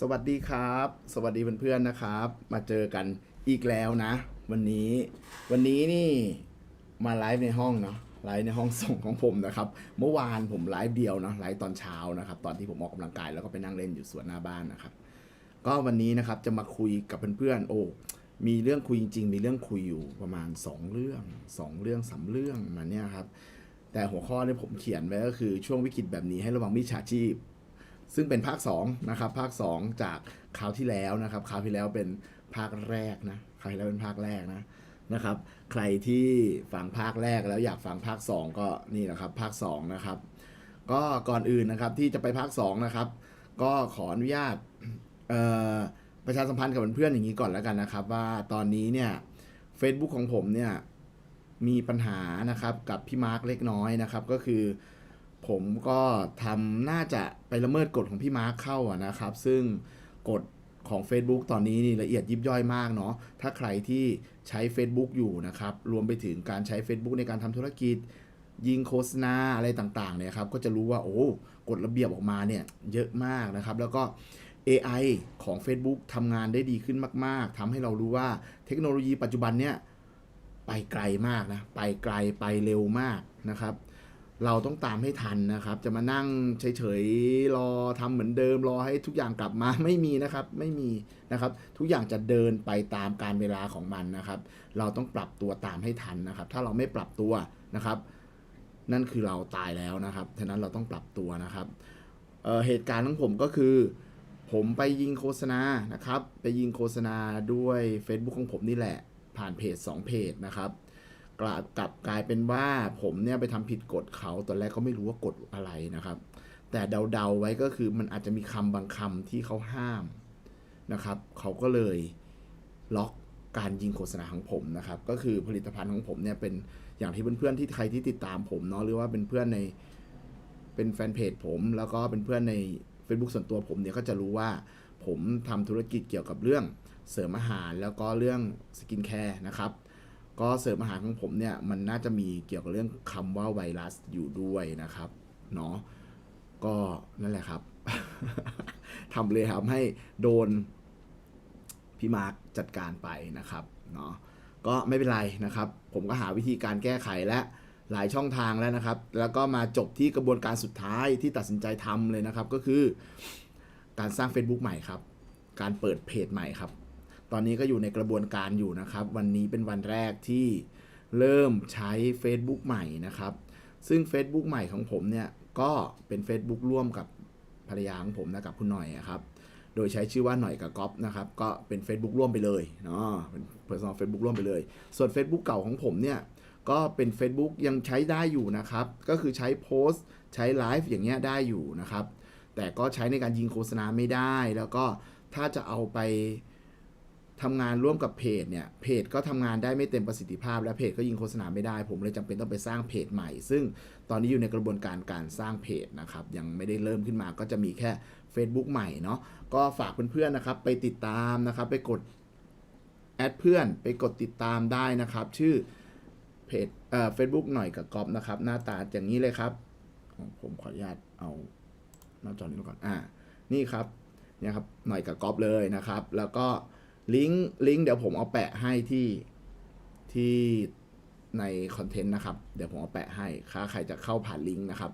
สวัสดีครับ สวัสดีเพื่อนๆนะครับ มาเจอกันอีกแล้วนะ วันนี้วันนี้นี่มาไลฟ์ในห้องเนาะไลฟ์ในห้องส่งของผมนะครับ เมื่อวานผมไลฟ์เดียวเนาะไลฟ์ตอนเช้านะครับ ตอนที่ผมออกกำลังกายแล้วก็ไปนั่งเล่นอยู่สวนหน้าบ้านนะครับ ก็วันนี้นะครับจะมาคุยกับเพื่อนๆโอ้มีเรื่องคุยจริงๆ มีเรื่องคุยอยู่ประมาณ 2 เรื่อง 2 เรื่องสามเรื่องมาเนี่ยครับแต่หัวข้อที่ผมเขียนไว้ก็คือช่วงวิกฤตแบบนี้ให้ระวังมิจฉาชีพ ซึ่งเป็นภาค2นะครับภาค 2 จากคราวที่แล้วนะครับคราวที่แล้วเป็นภาคแรกนะคราวที่แล้วเป็นภาคแรกนะนะครับ ใครที่ฟังภาคแรกแล้วอยากฟังภาค 2 ก็นี่แหละครับภาค2นะครับก็ก่อนอื่นนะครับที่จะไปภาค2นะครับก็ขออนุญาตประชาสัมพันธ์กับเพื่อนๆอย่างนี้ก่อนแล้วกันนะครับ ว่าตอนนี้เนี่ย Facebook ของผมเนี่ยมีปัญหานะครับกับพี่มาร์คเล็กน้อยนะครับ ก็คือ ผมก็ทำน่าจะไปละเมิดกฎของพี่มาร์คเข้าอะนะครับ ซึ่งกฎของ Facebook ตอนนี้นี่ละเอียดยิบย่อยมากเนาะ ถ้าใครที่ใช้ Facebook อยู่นะครับ รวมไปถึงการใช้ Facebook ในการทำธุรกิจ ยิงโฆษณาอะไรต่างๆเนี่ยครับ ก็จะรู้ว่าโอ้กฎระเบียบออกมาเนี่ยเยอะมากนะครับ แล้วก็ AI ของ Facebook ทำงานได้ดีขึ้นมาก ๆทำให้เรารู้ว่าเทคโนโลยีปัจจุบันเนี่ยไปไกลมากนะ ไปไกลไปเร็วมากนะครับ เราต้องตามให้ทันนะครับ จะมานั่งเฉยๆรอทำเหมือนเดิมรอให้ทุกอย่างกลับมาไม่มีนะครับ ไม่มีนะครับ ทุกอย่างจะเดินไปตามการเวลาของมันนะครับ เราต้องปรับตัวตามให้ทันนะครับ ถ้าเราไม่ปรับตัวนะครับ นั่นคือเราตายแล้วนะครับฉะนั้นเราต้องปรับตัวนะครับเเหตุการณ์ของผมก็คือ ผมไปยิงโฆษณานะครับ ไปยิงโฆษณาด้วย Facebook ของผมนี่แหละ ผ่านเพจ2เพจนะครับ กลับกลับกลายเป็นว่าผมเนี่ยไปทำผิดกฎเขาตอนแรกก็ไม่รู้ว่ากฎอะไรนะครับ แต่เดาๆไว้ก็คือมันอาจจะมีคำบางคำที่เขาห้ามนะครับ เขาก็เลยล็อกการยิงโฆษณาของผมนะครับ ก็คือผลิตภัณฑ์ของผมเนี่ยเป็นอย่างที่เพื่อนๆที่ใครที่ติดตามผมเนาะหรือว่าเป็นเพื่อนในเป็นแฟนเพจผมแล้วก็เป็นเพื่อนใน Facebook ส่วนตัวผมเนี่ยก็จะรู้ว่าผมทำธุรกิจเกี่ยวกับเรื่องเสริมอาหารแล้วก็เรื่องสกินแคร์นะครับ ก็เสริมอาหารของผมเนี่ยมันน่าจะมีเกี่ยวกับเรื่องคำว่าไวรัสอยู่ด้วยนะครับเนาะก็นั่นแหละครับทำเลยทำให้โดนพี่มาร์คจัดการไปนะครับเนาะก็ไม่เป็นไรนะครับ ผมก็หาวิธีการแก้ไขและหลายช่องทางแล้วนะครับ แล้วก็มาจบที่กระบวนการสุดท้ายที่ตัดสินใจทำเลยนะครับ ก็คือ การสร้าง Facebook ใหม่ครับ การเปิดเพจใหม่ครับ ตอนนี้ก็อยู่ในกระบวนการอยู่นะครับ วันนี้เป็นวันแรกที่เริ่มใช้ Facebook ใหม่นะครับ ซึ่ง Facebook ใหม่ของผมเนี่ยก็เป็น Facebook ร่วมกับภรรยาของผมนะกับคุณหน่อยครับ โดยใช้ชื่อว่าหน่อยกับก๊อฟนะครับ ก็เป็น Facebook ร่วมไปเลยเนาะเป็น personal Facebook ร่วมไปเลย ส่วน Facebook เก่าของผมเนี่ยก็เป็น Facebook ยังใช้ได้อยู่นะครับ ก็คือใช้โพสต์ใช้ไลฟ์อย่างเงี้ยได้อยู่นะครับ แต่ก็ใช้ในการยิงโฆษณาไม่ได้ แล้วก็ถ้าจะเอาไป ทำงานร่วมกับเพจเนี่ยเพจก็ทำงานได้ไม่เต็มประสิทธิภาพ และเพจก็ยิงโฆษณาไม่ได้ ผมเลยจำเป็นต้องไปสร้างเพจใหม่ ซึ่งตอนนี้อยู่ในกระบวนการการสร้างเพจนะครับยังไม่ได้เริ่มขึ้นมาก็จะมีแค่ Facebook ใหม่เนาะก็ฝากเพื่อนๆนะครับไปติดตามนะครับไปกดแอดเพื่อนไปกดติดตามได้นะครับ ชื่อเพจเอ่อเฟซบุ๊กหน่อยกับก๊อฟนะครับ หน้าตาอย่างนี้เลยครับ ผมขออนุญาตเอาหน้าจอนี้ก่อนอ่านี่ครับเนี่ยครับหน่อยกับก๊อฟเลยนะครับ แล้วก็ ลิงก์ลิงก์เดี๋ยวผมเอาแปะให้ที่ที่ในคอนเทนต์นะครับ เดี๋ยวผมเอาแปะให้ถ้าใครจะเข้าผ่านลิงก์นะครับ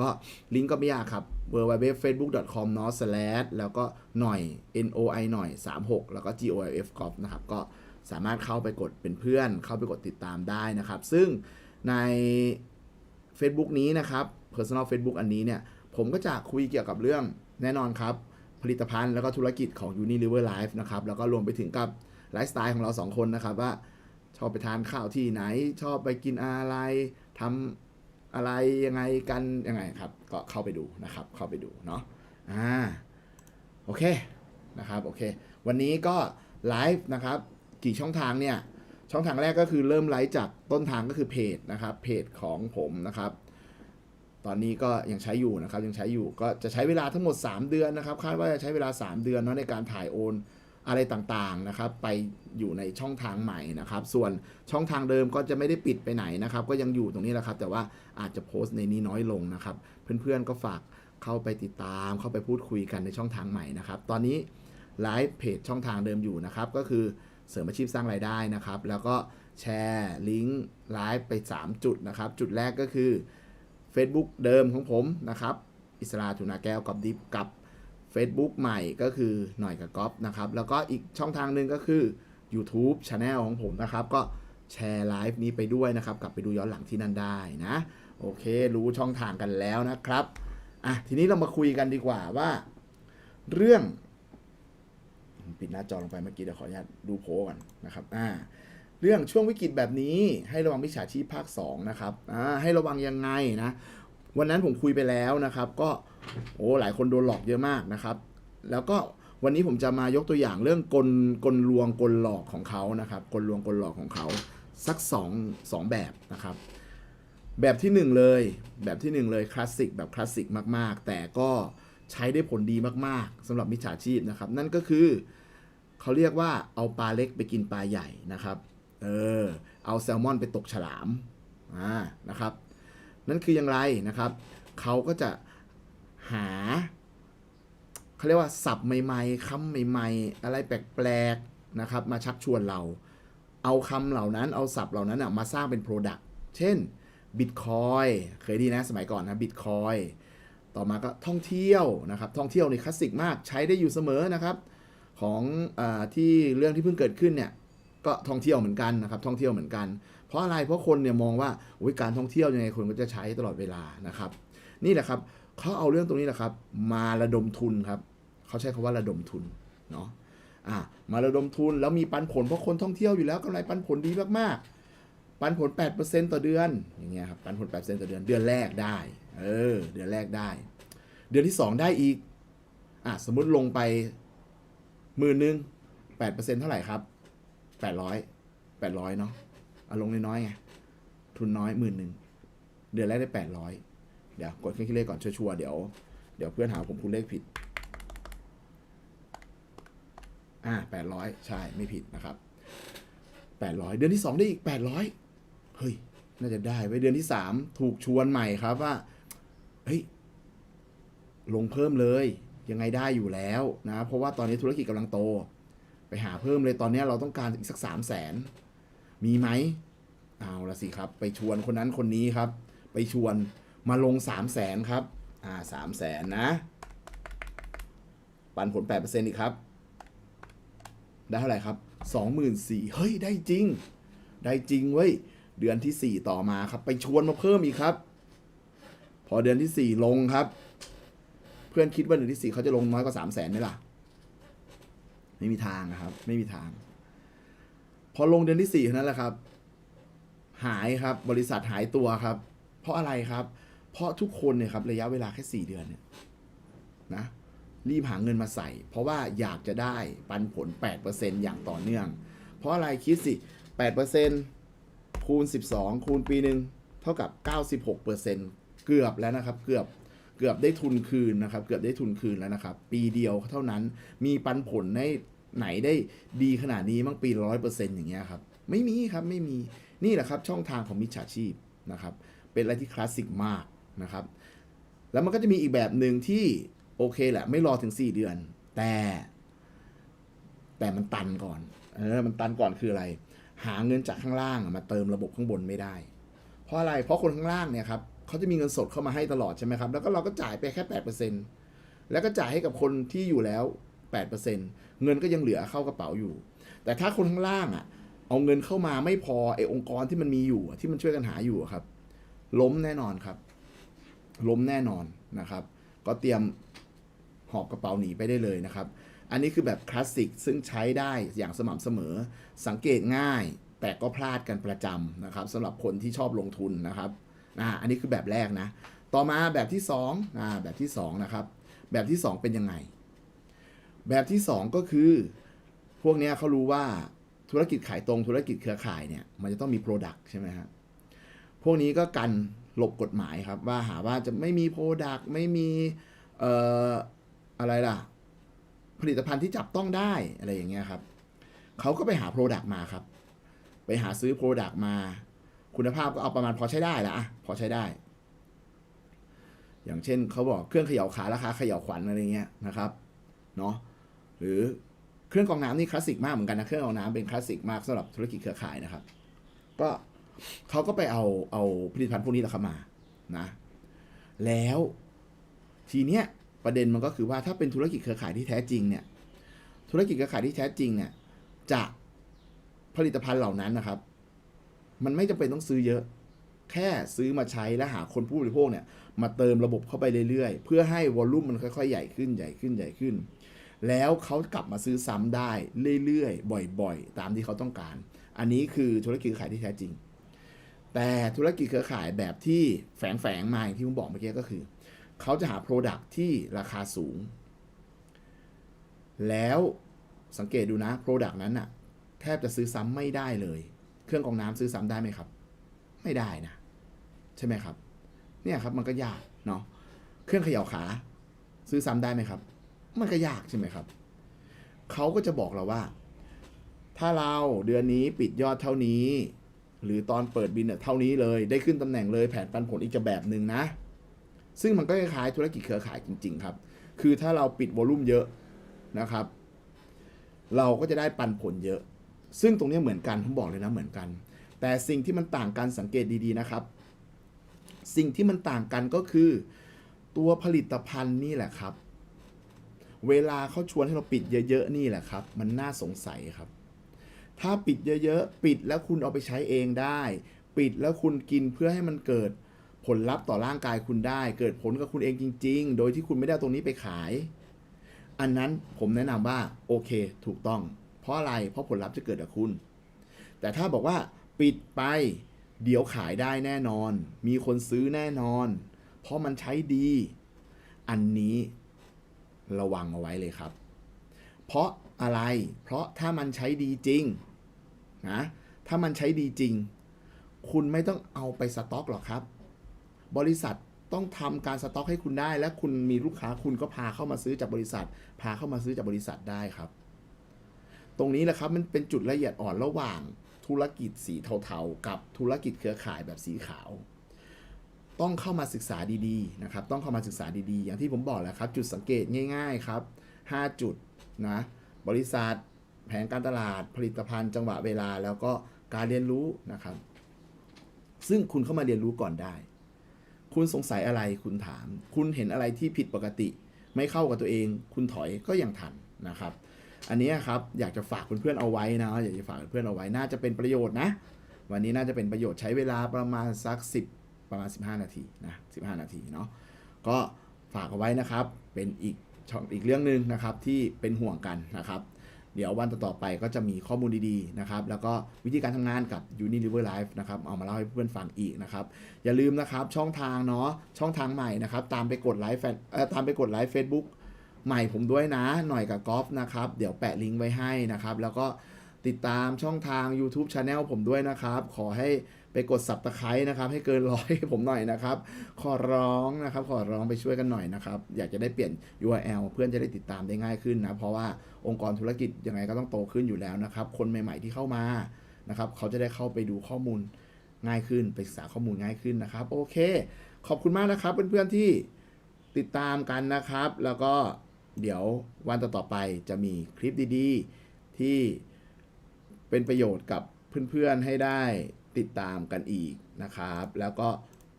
ก็ลิงก์ก็ไม่ยากครับ w w w f a c e b o o k c o m เนาะ slash แล้วก็หน่อย n o i หน่อย 36 แล้วก็ g o f golf นะครับ ก็สามารถเข้าไปกดเป็นเพื่อน เข้าไปกดติดตามได้นะครับ ซึ่งใน Facebook นี้นะครับ Personal Facebook อันนี้เนี่ย ผมก็จะคุยเกี่ยวกับเรื่องแน่นอนครับ ผลิตภัณฑ์แล้วก็ธุรกิจของ Unilever Life นะครับ แล้วก็รวมไปถึงกับไลฟ์สไตล์ของเราสองคนนะครับ ว่าชอบไปทานข้าวที่ไหน ชอบไปกินอะไรทำอะไรยังไงกันยังไงครับ ก็เข้าไปดูนะครับ เข้าไปดูเนาะอ่าโอเคนะครับโอเค วันนี้ก็ไลฟ์นะครับกี่ช่องทางเนี่ยช่องทางแรกก็คือเริ่มไลฟ์จากต้นทางก็คือเพจนะครับเพจของผมนะครับ ตอนนี้ก็ยังใช้อยู่นะครับยังใช้อยู่ก็จะใช้เวลาทั้งหมด 3 เดือนนะครับคาดว่าจะใช้เวลา 3 เดือนเนาะในการถ่ายโอนอะไรต่างๆนะครับ ไปอยู่ในช่องทางใหม่นะครับ ส่วนช่องทางเดิมก็จะไม่ได้ปิดไปไหนนะครับ ก็ยังอยู่ตรงนี้แหละครับ แต่ว่าอาจจะโพสต์ในนี้น้อยลงนะครับ เพื่อนๆก็ฝากเข้าไปติดตาม เข้าไปพูดคุยกันในช่องทางใหม่นะครับ ตอนนี้ไลฟ์เพจช่องทางเดิมอยู่นะครับ ก็คือเสริมอาชีพสร้างรายได้นะครับ แล้วก็แชร์ลิงก์ไลฟ์ไป 3 จุดนะครับ จุดแรกก็คือ Facebook เดิมของผมนะครับ อิสราจุนาแก้วกับดิฟกับ Facebook ใหม่ก็คือหน่อยกับก๊อฟนะครับ แล้วก็อีกช่องทางหนึ่งก็คือ YouTube Channel ของผมนะครับ ก็แชร์ไลฟ์นี้ไปด้วยนะครับ กลับไปดูย้อนหลังที่นั่นได้นะ โอเค รู้ช่องทางกันแล้วนะครับอะทีนี้เรามาคุยกันดีกว่าว่า เรื่อง ปิดหน้าจอลงไปเมื่อกี้เดี๋ยวขออนุญาตดูโพก่อนนะครับอ่า เรื่องช่วงวิกฤตแบบนี้ให้ระวังมิจฉาชีพภาค2นะครับให้ระวังยังไงนะ วันนั้นผมคุยไปแล้วนะครับ ก็โอ้หลายคนโดนหลอกเยอะมากนะครับ แล้วก็วันนี้ผมจะมายกตัวอย่างเรื่องกลกลลวงกลหลอกของเขานะครับ กลลวงกลหลอกของเขาสักสองสองแบบนะครับ แบบที่หนึ่งเลย แบบที่หนึ่งเลยคลาสสิกแบบคลาสสิกมาก ๆ แต่ก็ใช้ได้ผลดีมากๆสำหรับมิจฉาชีพนะครับ นั่นก็คือเขาเรียกว่าเอาปลาเล็กไปกินปลาใหญ่นะครับ เออเอาแซลมอนไปตกฉลามอ่านะครับ นั่นคืออย่างไรนะครับ เขาก็จะหาเขาเรียกว่าสับใหม่ๆคำใหม่ๆ อะไรแปลกๆนะครับ มาชักชวนเรา เอาคำเหล่านั้นเอาศัพท์เหล่านั้นนะมาสร้างเป็น Product เช่นบิตคอยเคยดีนะสมัยก่อนนะบิตคอยต่อมาก็ท่องเที่ยวนะครับ ท่องเที่ยวในคลาสสิกมากใช้ได้อยู่เสมอนะครับ ของอที่เรื่องที่เพิ่งเกิดขึ้นเนี่ย ก็ท่องเที่ยวเหมือนกันนะครับท่องเที่ยวเหมือนกัน เพราะอะไรเพราะคนเนี่ยมองว่าอุ๊ยการท่องเที่ยวยังไงคนก็จะใช้ตลอดเวลานะครับ นี่แหละครับเขาเอาเรื่องตรงนี้แหละครับ มาระดมทุนครับเขาใช้คำว่าระดมทุนเนาะอะมาระดมทุนแล้วมีปันผลเพราะคนท่องเที่ยวอยู่แล้วกำไรปันผลดีมากๆ ปันผล 8%ต่อเดือนอย่างเงี้ยครับปันผล 8%ต่อเดือนเดือนแรกได้เออเดือนแรกได้ เดือนที่ 2 ได้อีกอะสมมุติลงไปหมื่นหนึ่ง8%เท่าไหร่ครับ 800 800เนาะเอาลงน้อยๆไงทุนน้อยหมื่นหนึ่งเดือนแรกได้800เดี๋ยวกดเครื่องคิดเลขก่อนชัวร์ๆเดี๋ยวเดี๋ยวเพื่อนหาผมพูดเลขผิด อ่า800ใช่ไม่ผิดนะครับ800เดือนที่2ได้อีก800เฮ้ยน่าจะได้ไว้เดือนที่3ถูกชวนใหม่ครับว่าเฮ้ยลงเพิ่มเลยยังไงได้อยู่แล้วนะ เพราะว่าตอนนี้ธุรกิจกำลังโต ไปหาเพิ่มเลยตอนนี้เราต้องการอีกสักสามแสนมีไหมเอาละสิครับ ไปชวนคนนั้นคนนี้ครับ ไปชวนมาลงสามแสนครับ อ่าสามแสนนะ ปันผลแปดเปอร์เซ็นต์อีกครับ ได้เท่าไหร่ครับสองหมื่นสี่เฮ้ย ได้จริง ได้จริงเว้ย เดือนที่สี่ต่อมาครับ ไปชวนมาเพิ่มอีกครับ พอเดือนที่สี่ลงครับ เพื่อนคิดว่าเดือนที่สี่เขาจะลงน้อยกว่าสามแสนไหมล่ะ ไม่มีทางนะครับ ไม่มีทาง พอลงเดือนที่สี่นั้นแหละครับ หายครับ บริษัทหายตัวครับ เพราะอะไรครับ เพราะทุกคนเนี่ยครับ ระยะเวลาแค่สี่เดือนเนี่ยนะรีบหาเงินมาใส่ เพราะว่าอยากจะได้ปันผล 8%อย่างต่อเนื่อง เพราะอะไรคิดสิ 8%คูณ 12 คูณปีหนึ่งเท่ากับ 96%เกือบแล้วนะครับ เกือบเกือบได้ทุนคืนนะครับ เกือบได้ทุนคืนแล้วนะครับ ปีเดียวเท่านั้นมีปันผลใน ไหนได้ดีขนาดนี้มั้งปีร้อยเปอร์เซ็นต์อย่างเงี้ยครับ ไม่มีครับไม่มีนี่แหละครับช่องทางของมิจฉาชีพนะครับ เป็นอะไรที่คลาสสิกมากนะครับ แล้วมันก็จะมีอีกแบบหนึ่งที่โอเคแหละไม่รอถึง 4 เดือน แต่ แต่มันตันก่อนเออมันตันก่อนคืออะไร หาเงินจากข้างล่างมาเติมระบบข้างบนไม่ได้ เพราะอะไรเพราะคนข้างล่างเนี่ยครับเขาจะมีเงินสดเข้ามาให้ตลอดใช่ไหมครับ แล้วก็เราก็จ่ายไปแค่8%แล้วก็จ่ายให้กับคนที่อยู่แล้ว 8%เงินก็ยังเหลือเข้ากระเป๋าอยู่ แต่ถ้าคนข้างล่างอะ เอาเงินเข้ามาไม่พอไอ้องค์กรที่มันมีอยู่ที่มันช่วยกันหาอยู่ครับ ล้มแน่นอนครับ ล้มแน่นอนนะครับ ก็เตรียมหอบกระเป๋าหนีไปได้เลยนะครับ อันนี้คือแบบคลาสสิกซึ่งใช้ได้อย่างสม่ำเสมอ สังเกตง่าย แต่ก็พลาดกันประจำนะครับสำหรับคนที่ชอบลงทุนนะครับอ่าอันนี้คือแบบแรกนะ ต่อมาแบบที่2อ่าแบบที่2นะครับ แบบที่ 2 เป็นยังไง แบบที่ 2 ก็คือ พวกนี้เขารู้ว่าธุรกิจขายตรงธุรกิจเครือข่ายเนี่ยมันจะต้องมี Product ใช่ไหมฮะพวกนี้ก็กันหลบกฎหมายครับ ว่าหาว่าจะไม่มี Product ไม่มีเอ่ออะไรล่ะ ผลิตภัณฑ์ที่จับต้องได้อะไรอย่างเงี้ยครับเขาก็ไปหา Product มาครับ ไปหาซื้อ Product มา คุณภาพก็เอาประมาณพอใช้ได้ละอะพอใช้ได้ อย่างเช่นเขาบอกเครื่องเขย่าขาราคาเขย่าขวัญอะไรเงี้ยนะครับเนาะ หรือเครื่องกรองน้ำนี่คลาสสิกมากเหมือนกันนะเครื่องกรองน้ำเป็นคลาสสิกมากสำหรับธุรกิจเครือข่ายนะครับ ก็เขาก็ไปเอาเอาผลิตภัณฑ์พวกนี้แหละครับมานะ แล้วทีเนี้ยประเด็นมันก็คือว่าถ้าเป็นธุรกิจเครือข่ายที่แท้จริงเนี่ย ธุรกิจเครือข่ายที่แท้จริงเนี่ยจะผลิตภัณฑ์เหล่านั้นนะครับ มันไม่จำเป็นต้องซื้อเยอะ แค่ซื้อมาใช้และหาคนผู้บริโภคเนี่ย มาเติมระบบเข้าไปเรื่อยๆ เพื่อให้วอลลุ่มมันค่อยๆ ใหญ่ขึ้นใหญ่ขึ้นใหญ่ขึ้น แล้วเขากลับมาซื้อซ้ำได้เรื่อยๆ บ่อยๆ ตามที่เขาต้องการ อันนี้คือธุรกิจเครือข่ายที่แท้จริง แต่ธุรกิจเครือข่ายแบบที่แฝงๆมาอย่างที่ผมบอกเมื่อกี้ก็คือ เขาจะหา Product ที่ราคาสูง แล้วสังเกตดูนะ Product นั้นน่ะแทบจะซื้อซ้ำไม่ได้เลย เครื่องกรองน้ำซื้อซ้ำได้ไหมครับ ไม่ได้นะ ใช่ไหมครับ เนี่ยครับมันก็ยากเนาะ เครื่องเขย่าขา ซื้อซ้ำได้ไหมครับ มันก็ยากใช่ไหมครับ เขาก็จะบอกเราว่า ถ้าเราเดือนนี้ปิดยอดเท่านี้ หรือตอนเปิดบินเนี่ยเท่านี้เลย ได้ขึ้นตำแหน่งเลยแผนปันผลอีกจะแบบหนึ่งนะ ซึ่งมันก็คล้ายธุรกิจเครือข่ายจริง ๆ ครับ คือถ้าเราปิดวอลลุ่มเยอะนะครับ เราก็จะได้ปันผลเยอะ ซึ่งตรงนี้เหมือนกันผมบอกเลยนะเหมือนกัน แต่สิ่งที่มันต่างกันสังเกตดีๆนะครับ สิ่งที่มันต่างกันก็คือ ตัวผลิตภัณฑ์นี่แหละครับ เวลาเขาชวนให้เราปิดเยอะๆนี่แหละครับ มันน่าสงสัยครับ ถ้าปิดเยอะๆ ปิดแล้วคุณเอาไปใช้เองได้ ปิดแล้วคุณกินเพื่อให้มันเกิดผลลัพธ์ต่อร่างกายคุณได้ เกิดผลกับคุณเองจริง ๆ โดยที่คุณไม่ได้ตรงนี้ไปขาย อันนั้นผมแนะนำว่าโอเค ถูกต้อง เพราะอะไรเพราะผลลัพธ์จะเกิดกับคุณ แต่ถ้าบอกว่าปิดไปเดี๋ยวขายได้แน่นอน มีคนซื้อแน่นอน เพราะมันใช้ดี อันนี้ ระวังเอาไว้เลยครับ เพราะอะไร เพราะถ้ามันใช้ดีจริงนะ ถ้ามันใช้ดีจริง คุณไม่ต้องเอาไปสต็อกหรอกครับ บริษัทต้องทำการสต็อกให้คุณได้ และคุณมีลูกค้าคุณก็พาเข้ามาซื้อจากบริษัท พาเข้ามาซื้อจากบริษัทได้ครับ ตรงนี้แหละครับมันเป็นจุดละเอียดอ่อนระหว่างธุรกิจสีเทาๆ กับธุรกิจเครือข่ายแบบสีขาว ต้องเข้ามาศึกษาดีๆนะครับต้องเข้ามาศึกษาดีๆ อย่างที่ผมบอกแล้วครับ จุดสังเกตง่ายๆครับ 5 จุดนะบริษัทแผนการตลาดผลิตภัณฑ์จังหวะเวลาแล้วก็การเรียนรู้นะครับ ซึ่งคุณเข้ามาเรียนรู้ก่อนได้ คุณสงสัยอะไรคุณถาม คุณเห็นอะไรที่ผิดปกติ ไม่เข้ากับตัวเอง คุณถอยก็ยังทันนะครับ อันนี้ครับอยากจะฝากเพื่อนๆเอาไว้นะอยากจะฝากเพื่อนๆเอาไว้น่าจะเป็นประโยชน์นะ วันนี้น่าจะเป็นประโยชน์ใช้เวลาประมาณสัก 10 ประมาณ 15 นาทีนะ15 นาทีเนาะก็ฝากเอาไว้นะครับ เป็นอีกช่องอีกเรื่องหนึ่งนะครับที่เป็นห่วงกันนะครับ เดี๋ยววันต่อๆไปก็จะมีข้อมูลดีๆนะครับ แล้วก็วิธีการทำงานกับ Unilever Life นะครับ เอามาเล่าให้เพื่อนๆฟังอีกนะครับ อย่าลืมนะครับช่องทางเนาะช่องทางใหม่นะครับ ตามไปกดไลค์แฟนตามไปกดไลค์ Facebook ใหม่ผมด้วยนะหน่อยกับกอล์ฟนะครับ เดี๋ยวแปะลิงก์ไว้ให้นะครับ แล้วก็ติดตามช่องทาง YouTube Channel ผมด้วยนะครับ ขอให้ ไปกด Subscribe นะครับ ให้เกินร้อยผมหน่อยนะครับ ขอร้องนะครับ ขอร้องไปช่วยกันหน่อยนะครับ อยากจะได้เปลี่ยน URL เพื่อนจะได้ติดตามได้ง่ายขึ้นนะ เพราะว่าองค์กรธุรกิจยังไงก็ต้องโตขึ้นอยู่แล้วนะครับ คนใหม่ ๆที่เข้ามานะครับ เขาจะได้เข้าไปดูข้อมูลง่ายขึ้น ไปศึกษาข้อมูลง่ายขึ้นนะครับ โอเค ขอบคุณมากนะครับเพื่อนๆที่ติดตามกันนะครับ แล้วก็เดี๋ยววันต่อๆไปจะมีคลิปดีๆ ที่เป็นประโยชน์กับเพื่อนๆให้ได้ ติดตามกันอีกนะครับ แล้วก็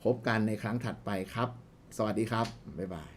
พบกันในครั้งถัดไปครับ สวัสดีครับ บ๊ายบาย